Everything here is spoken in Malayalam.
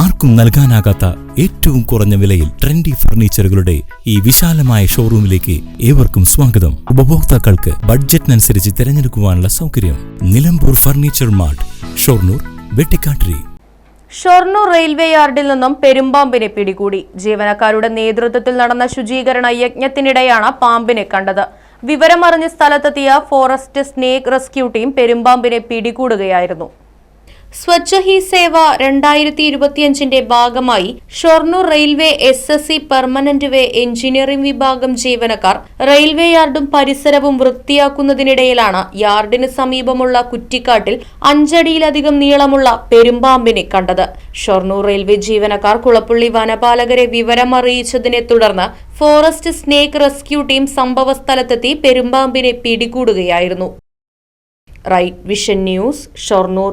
ആർക്കും നൽകാനാകാത്ത ഏറ്റവും കുറഞ്ഞ വിലയിൽ ട്രെൻഡി ഫർണിച്ചറുകളുടെ ഈ വിശാലമായ ഷോറൂമിലേക്ക് ഏവർക്കും സ്വാഗതം. ഉപഭോക്താക്കൾക്ക് ബഡ്ജറ്റിനനുസരിച്ച് തിരഞ്ഞെടുക്കുവാനുള്ള സൗകര്യം Nilambur furniture mart Shoranur Vettikattiri. Shoranur railway യാർഡിൽ നിന്നും പെരുമ്പാമ്പിനെ പിടികൂടി. ജീവനക്കാരുടെ നേതൃത്വത്തിൽ നടന്ന ശുചീകരണ യജ്ഞത്തിനിടെയാണ് പാമ്പിനെ കണ്ടത്. വിവരമറിഞ്ഞ് സ്ഥലത്തെത്തിയ ഫോറസ്റ്റ് സ്നേക് റെസ്ക്യൂ ടീം പെരുമ്പാമ്പിനെ പിടികൂടുകയായിരുന്നു. സ്വച്ഛ ഹി സേവ രണ്ടായിരത്തി ഇരുപത്തിയഞ്ചിന്റെ ഭാഗമായി Shoranur railway S S C permanent way engineering വിഭാഗം ജീവനക്കാർ റെയിൽവേ യാർഡും പരിസരവും വൃത്തിയാക്കുന്നതിനിടയിലാണ് യാർഡിന് സമീപമുള്ള കുറ്റിക്കാട്ടിൽ അഞ്ചടിയിലധികം നീളമുള്ള പെരുമ്പാമ്പിനെ കണ്ടത്. ഷൊർണൂർ റെയിൽവേ ജീവനക്കാർ കുളപ്പുള്ളി വനപാലകരെ വിവരമറിയിച്ചതിനെ തുടർന്ന് ഫോറസ്റ്റ് സ്നേക്ക് റെസ്ക്യൂ ടീം സംഭവസ്ഥലത്തെത്തി പെരുമ്പാമ്പിനെ പിടികൂടുകയായിരുന്നു. Right vision news Shoranur.